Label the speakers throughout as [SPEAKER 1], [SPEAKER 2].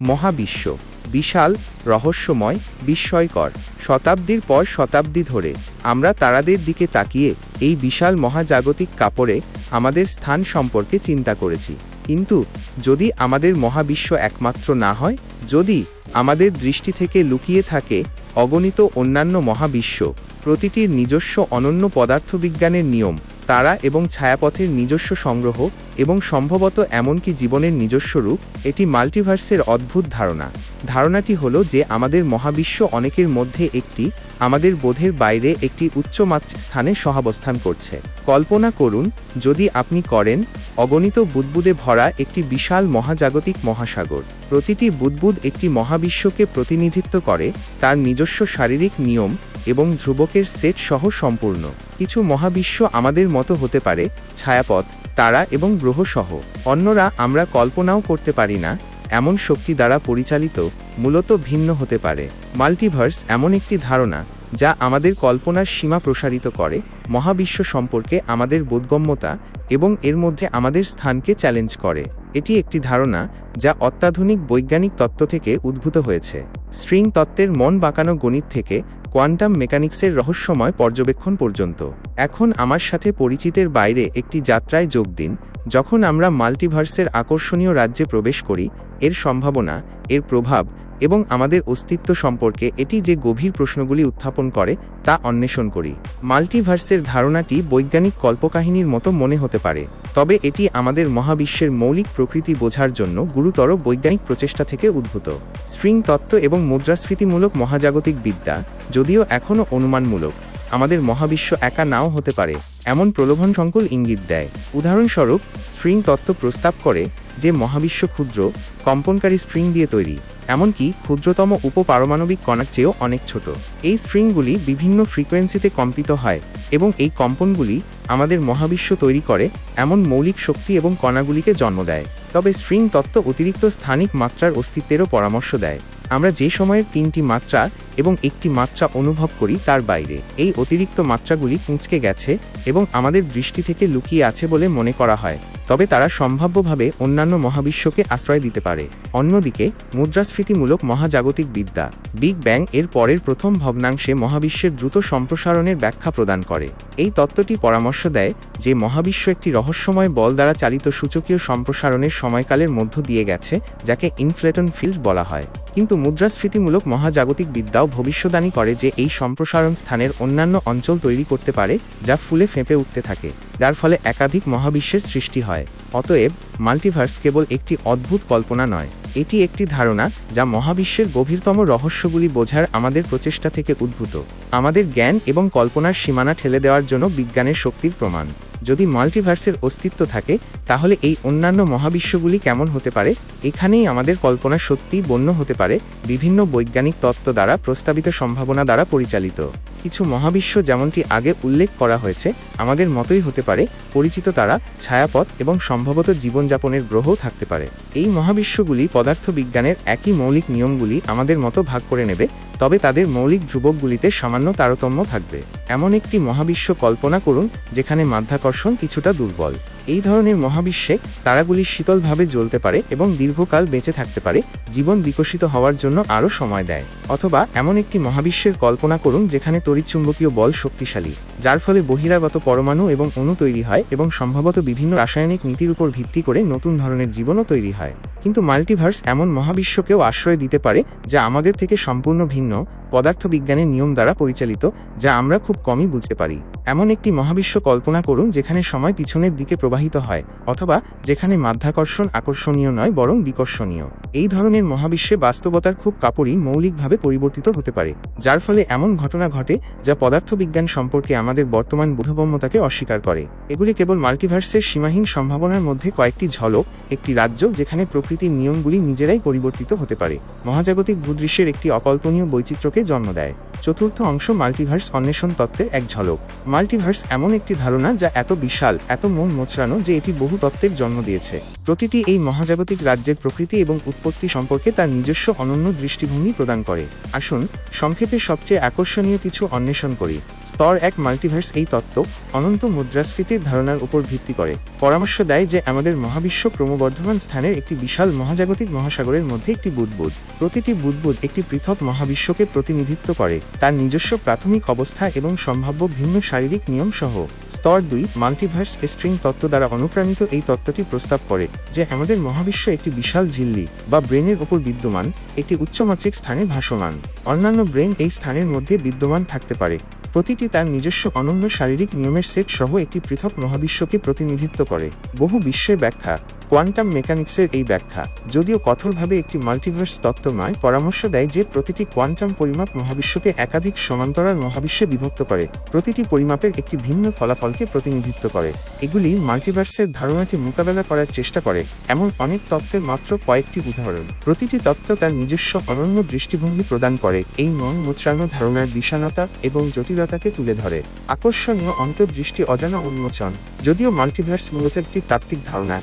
[SPEAKER 1] মহাবিশ্ব, বিশাল, রহস্যময়, বিস্ময়কর। শতাব্দীর পর শতাব্দী ধরে আমরা তারাদের দিকে তাকিয়ে এই বিশাল মহাজাগতিক কাপড়ে আমাদের স্থান সম্পর্কে চিন্তা করেছি। কিন্তু যদি আমাদের মহাবিশ্ব একমাত্র না হয়, যদি আমাদের দৃষ্টি থেকে লুকিয়ে থাকে অগণিত অন্যান্য মহাবিশ্ব, প্রতিটির নিজস্ব অনন্য পদার্থবিজ্ঞানের নিয়ম তারা এবং ছায়াপথের নিজস্ব সংগ্রহ এবং সম্ভবত এমনকি জীবনের নিজস্ব রূপ, এটি মাল্টিভার্সের অদ্ভুত ধারণা। ধারণাটি হলো যে আমাদের মহাবিশ্ব অনেকের মধ্যে একটি আমাদের বোধের বাইরে একটি উচ্চমাত্রিক স্থানে সহাবস্থান করছে। কল্পনা করুন, যদি আপনি করেন, অগণিত বুদবুদে ভরা একটি বিশাল মহাজাগতিক মহাসাগর। প্রতিটি বুদবুদ একটি মহাবিশ্বকে প্রতিনিধিত্ব করে, তার নিজস্ব শারীরিক নিয়ম এবং ধ্রুবকের সেট সহ সম্পূর্ণ। কিছু মহাবিশ্ব আমাদের মতো হতে পারে, ছায়াপথ, তারা এবং গ্রহ সহ অন্যরা আমরা কল্পনাও করতে পারি না, এমন শক্তি দ্বারা পরিচালিত, মূলত ভিন্ন হতে পারে। মাল্টিভার্স এমন একটি ধারণা। যা আমাদের কল্পনার সীমা প্রসারিত করে, মহাবিশ্ব সম্পর্কে আমাদের বোধগম্যতা এবং এর মধ্যে আমাদের স্থানকে চ্যালেঞ্জ করে। এটি একটি ধারণা যা অত্যাধুনিক বৈজ্ঞানিক তত্ত্ব থেকে উদ্ভূত হয়েছে। স্ট্রিং তত্ত্বের মন বাঁকানো গণিত থেকে কোয়ান্টাম মেকানিক্সের রহস্যময় পর্যবেক্ষণ পর্যন্ত। এখন আমার সাথে পরিচিতের বাইরে একটি যাত্রায় যোগ দিন, যখন আমরা মাল্টিভার্সের আকর্ষণীয় রাজ্যে প্রবেশ করি, এর সম্ভাবনা, এর প্রভাব এবং আমাদের অস্তিত্ব সম্পর্কে এটি যে গভীর প্রশ্নগুলি উত্থাপন করে, তা অন্বেষণ করি। মাল্টিভার্সের ধারণাটি বৈজ্ঞানিক কল্পকাহিনীর মতো মনে হতে পারে, তবে এটি আমাদের মহাবিশ্বের মৌলিক প্রকৃতি বোঝার জন্য গুরুতর বৈজ্ঞানিক প্রচেষ্টা থেকে উদ্ভূত। স্ট্রিং তত্ত্ব এবং মুদ্রাস্ফীতিমূলক মহাজাগতিক বিদ্যা, যদিও এখনও অনুমানমূলক, আমাদের মহাবিশ্ব একা নাও হতে পারে। এমন প্রলোভন সংকুল ইঙ্গিত দেয়। উদাহরণস্বরূপ, স্ট্রিং তত্ত্ব প্রস্তাব করে যে মহাবিশ্ব ক্ষুদ্র, কম্পনকারী স্ট্রিং দিয়ে তৈরি, এমনকি ক্ষুদ্রতম উপপারমাণবিক কণার চেয়েও অনেক ছোট। এই স্ট্রিংগুলি বিভিন্ন ফ্রিকোয়েন্সিতে কম্পিত হয় এবং এই কম্পনগুলি আমাদের মহাবিশ্ব তৈরি করে এমন মৌলিক শক্তি এবং কণাগুলিকে জন্ম দেয়। তবে স্ট্রিং তত্ত্ব অতিরিক্ত স্থানিক মাত্রার অস্তিত্বেরও পরামর্শ দেয়। আমরা যে সময়ের তিনটি মাত্রা এবং একটি মাত্রা অনুভব করি তার বাইরে, এই অতিরিক্ত মাত্রাগুলি কুঁচকে গেছে এবং আমাদের দৃষ্টি থেকে লুকিয়ে আছে বলে মনে করা হয়, তবে তারা সম্ভাব্যভাবে অন্যান্য মহাবিশ্বকে আশ্রয় দিতে পারে। অন্যদিকে, মুদ্রাস্ফীতিমূলক মহাজাগতিক বিদ্যা, বিগ ব্যাং এর পরের প্রথম ভগ্নাংশে মহাবিশ্বের দ্রুত সম্প্রসারণের ব্যাখ্যা প্রদান করে। এই তত্ত্বটি পরামর্শ দেয় যে মহাবিশ্ব একটি রহস্যময় বল দ্বারা চালিত সূচকীয় সম্প্রসারণের সময়কালের মধ্য দিয়ে গেছে, যাকে ইনফ্লেটন ফিল্ড বলা হয়। কিন্তু মুদ্রাস্ফীতিমূলক মহাজাগতিক বিদ্যাও ভবিষ্যদ্বাণী করে যে এই সম্প্রসারণ স্থানের অন্যান্য অঞ্চল তৈরি করতে পারে, যা ফুলে ফেঁপে উঠতে থাকে, যার ফলে একাধিক মহাবিশ্বের সৃষ্টি হয়। অতএব, মাল্টিভার্স কেবল একটি অদ্ভুত কল্পনা নয়, এটি একটি ধারণা যা মহাবিশ্বের গভীরতম রহস্যগুলি বোঝার আমাদের প্রচেষ্টা থেকে উদ্ভূত। আমাদের জ্ঞান এবং কল্পনার সীমানা ঠেলে দেওয়ার জন্য বিজ্ঞানের শক্তির প্রমাণ। যদি মাল্টিভার্সের অস্তিত্ব থাকে, তাহলে এই অন্যান্য মহাবিশ্বগুলি কেমন হতে পারে? এখানেই আমাদের কল্পনা সত্যিই বন্য হতে পারে, বিভিন্ন বৈজ্ঞানিক তত্ত্ব দ্বারা প্রস্তাবিত সম্ভাবনা দ্বারা পরিচালিত। কিছু মহাবিশ্ব যেমনটি আগে উল্লেখ করা হয়েছে, আমাদের মতোই হতে পারে, পরিচিত তারা, ছায়াপথ এবং সম্ভবত জীবনযাপনের গ্রহও থাকতে পারে। এই মহাবিশ্বগুলি পদার্থবিজ্ঞানের একই মৌলিক নিয়মগুলি আমাদের মতো ভাগ করে নেবে তবে তাদের মৌলিক ধ্রুবকগুলিতে সামান্য তারতম্য থাকবে। এমন একটি মহাবিশ্ব কল্পনা করুন, যেখানে মাধ্যাকর্ষণ কিছুটা দুর্বল। এই ধরনের মহাবিশ্বে তারাগুলি শীতলভাবে জ্বলতে পারে এবং দীর্ঘকাল বেঁচে থাকতে পারে, জীবন বিকশিত হওয়ার জন্য আরও সময় দেয়। অথবা এমন একটি মহাবিশ্বের কল্পনা করুন, যেখানে তড়িৎচুম্বকীয় বল শক্তিশালী, যার ফলে বহিরাগত পরমাণু এবং অণু তৈরি হয় এবং সম্ভবত বিভিন্ন রাসায়নিক নীতির উপর ভিত্তি করে নতুন ধরনের জীবনও তৈরি হয়। কিন্তু মাল্টিভার্স এমন মহাবিশ্বকেও আশ্রয় দিতে পারে যা আমাদের থেকে সম্পূর্ণ ভিন্ন, পদার্থবিজ্ঞানের নিয়ম দ্বারা পরিচালিত, যা আমরা খুব কমই বুঝতে পারি। এমন একটি মহাবিশ্ব কল্পনা করুন যেখানে সময় পিছনের দিকে প্রবাহিত হয়, অথবা যেখানে মাধ্যাকর্ষণ আকর্ষণীয় নয়, বরং বিকর্ষণীয়। এই ধরনের মহাবিশ্বে বাস্তবতার খুব কাপড়ই মৌলিকভাবে পরিবর্তিত হতে পারে, যার ফলে এমন ঘটনা ঘটে যা পদার্থবিজ্ঞান সম্পর্কে আমাদের বর্তমান বোধগম্যতাকে অস্বীকার করে। এগুলি কেবল মাল্টিভার্সের সীমাহীন সম্ভাবনার মধ্যে কয়েকটি ঝলক, একটি রাজ্য যেখানে প্রকৃতির নিয়মগুলি নিজেরাই পরিবর্তিত হতে পারে। মহাজাগতিক ভূদৃশ্যের একটি অকল্পনীয় বৈচিত্র্যকে জন্ম দেয়। চতুর্থ অংশ মাল্টিভার্স অন্বেষণ তত্ত্বের এক ঝলক। মাল্টিভার্স এমন একটি ধারণা যা এত বিশাল, এত মন মোচড়ানো যে এটি বহু তত্ত্বের জন্ম দিয়েছে। প্রতিটি এই মহাজাগতিক রাজ্যের প্রকৃতি এবং উৎপত্তি সম্পর্কে তার নিজস্ব অনন্য দৃষ্টিভঙ্গি প্রদান করে। আসুন, সংক্ষেপে সবচেয়ে আকর্ষণীয় কিছু অন্বেষণ করি। স্তর এক মাল্টিভার্স এই তত্ত্ব অনন্ত মুদ্রাস্ফীতির ধারণার উপর ভিত্তি করে। পরামর্শ দেয় যে আমাদের মহাবিশ্ব ক্রমবর্ধমান স্থানের একটি বিশাল বিশাল মহাজাগতিক মহাসাগরের মধ্যে একটি বুদবুদ। প্রতিটি বুদবুদ একটি পৃথক মহাবিশ্বকে প্রতিনিধিত্ব করে। তার নিজস্ব প্রাথমিক অবস্থা এবং সম্ভাব্য ভিন্ন শারীরিক নিয়ম সহ। স্তর দুই, মাল্টিভার্স স্ট্রিং তত্ত্ব দ্বারা অনুপ্রাণিত এই তত্ত্বটি প্রস্তাব করে, যে আমাদের মহাবিশ্ব একটি বিশাল ঝিল্লি বা ব্রেনের ওপর বিদ্যমান, একটি উচ্চমাত্রিক স্থানে ভাসমান। অন্যান্য ব্রেন এই স্থানের মধ্যে বিদ্যমান থাকতে পারে। প্রতিটি তার নিজস্ব অনন্য শারীরিক নিয়মের সেট সহ একটি পৃথক মহাবিশ্বকে প্রতিনিধিত্ব করে। বহু বিশ্বের ব্যাখ্যা কোয়ান্টাম মেকানিক্সের এই ব্যাখ্যা, যদিও কঠোরভাবে একটি মাল্টিভার্স তত্ত্ব নয় পরামর্শ দেয় যে প্রতিটি কোয়ান্টাম পরিমাপ মহাবিশ্বকে একাধিক সমান্তরাল মহাবিশ্বে বিভক্ত করে, প্রতিটি পরিমাপের একটি ভিন্ন ফলাফলকে প্রতিনিধিত্ব করে। এগুলি মাল্টিভার্সের ধারণাটি মোকাবেলা করার চেষ্টা করে, এমন অনেক তত্ত্বের মাত্র কয়েকটি উদাহরণ। প্রতিটি তত্ত্ব তার নিজস্ব অনন্য দৃষ্টিভঙ্গি প্রদান করে, এই মন মোচড়ানো ধারণার বিষাণতা এবং জটিলতাকে তুলে ধরে। আকর্ষণীয় অন্তর্দৃষ্টি অজানা উন্মোচন, যদিও মাল্টিভার্স মূলত একটি তাত্ত্বিক ধারণা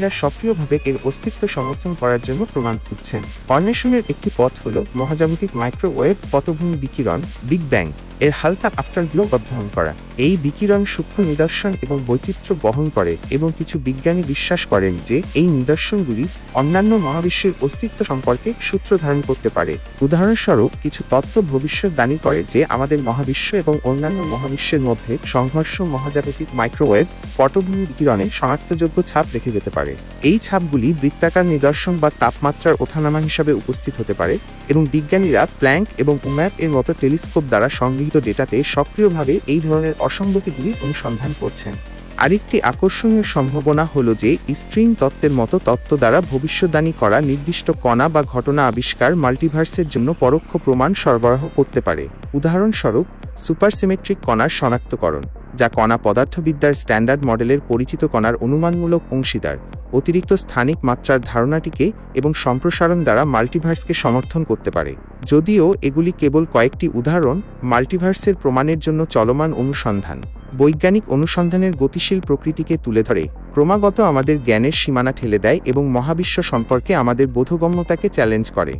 [SPEAKER 1] বিজ্ঞানীরা সক্রিয়ভাবে এর অস্তিত্ব সমর্থন করার জন্য প্রমাণ করছেন অন্বেষণের একটি পথ হল মহাজাগতিক মাইক্রোওয়েভ পটভূমি বিকিরণ, বিগ ব্যাং। এর হালকা আফটার আফটারগ্লো অধ্যয়ন করা। এই বিকিরণ সূক্ষ্ম নিদর্শন এবং বৈচিত্র্য বহন করে এবং কিছু বিজ্ঞানী বিশ্বাস করেন যে এই নিদর্শনগুলি অন্যান্য মহাবিশ্বের অস্তিত্ব সম্পর্কে সূত্র ধারণ করতে পারে। উদাহরণস্বরূপ, কিছু তত্ত্ব ভবিষ্যৎবাণী করে যে আমাদের মহাবিশ্ব এবং অন্যান্য মহাবিশ্বের মধ্যে সংঘর্ষ মহাজাগতিক মাইক্রোওয়েভ পটভূমি বিকিরণে শনাক্তযোগ্য ছাপ রেখে যেতে পারে। এই ছাপগুলি বৃত্তাকার নিদর্শন বা তাপমাত্রার ওঠানামা হিসাবে উপস্থিত হতে পারে এবং বিজ্ঞানীরা প্ল্যাঙ্ক এবং উম্যাপ এর মতো টেলিস্কোপ দ্বারা সংগৃহীত ডেটাতে সক্রিয়ভাবে এই ধরনের অসঙ্গতিগুলি অনুসন্ধান করছেন। আরেকটি আকর্ষণীয় সম্ভাবনা হল যে, স্ট্রিং তত্ত্বের মতো তত্ত্ব দ্বারা ভবিষ্যদ্বাণী করা নির্দিষ্ট কণা বা ঘটনা আবিষ্কার মাল্টিভার্সের জন্য পরোক্ষ প্রমাণ সরবরাহ করতে পারে। উদাহরণস্বরূপ, সুপারসিমেট্রিক কণার শনাক্তকরণ। যা কণা পদার্থবিদ্যার স্ট্যান্ডার্ড মডেলের পরিচিত কণার অনুমানমূলক অংশীদার, অতিরিক্ত স্থানিক মাত্রার ধারণাটিকে এবং সম্প্রসারণ দ্বারা মাল্টিভার্সকে সমর্থন করতে পারে। যদিও এগুলি কেবল কয়েকটি উদাহরণ, মাল্টিভার্সের প্রমাণের জন্য চলমান অনুসন্ধান। বৈজ্ঞানিক অনুসন্ধানের গতিশীল প্রকৃতিকে তুলে ধরে, ক্রমাগত আমাদের জ্ঞানের সীমানা ঠেলে দেয় এবং মহাবিশ্ব সম্পর্কে আমাদের বোধগম্যতাকে চ্যালেঞ্জ করে।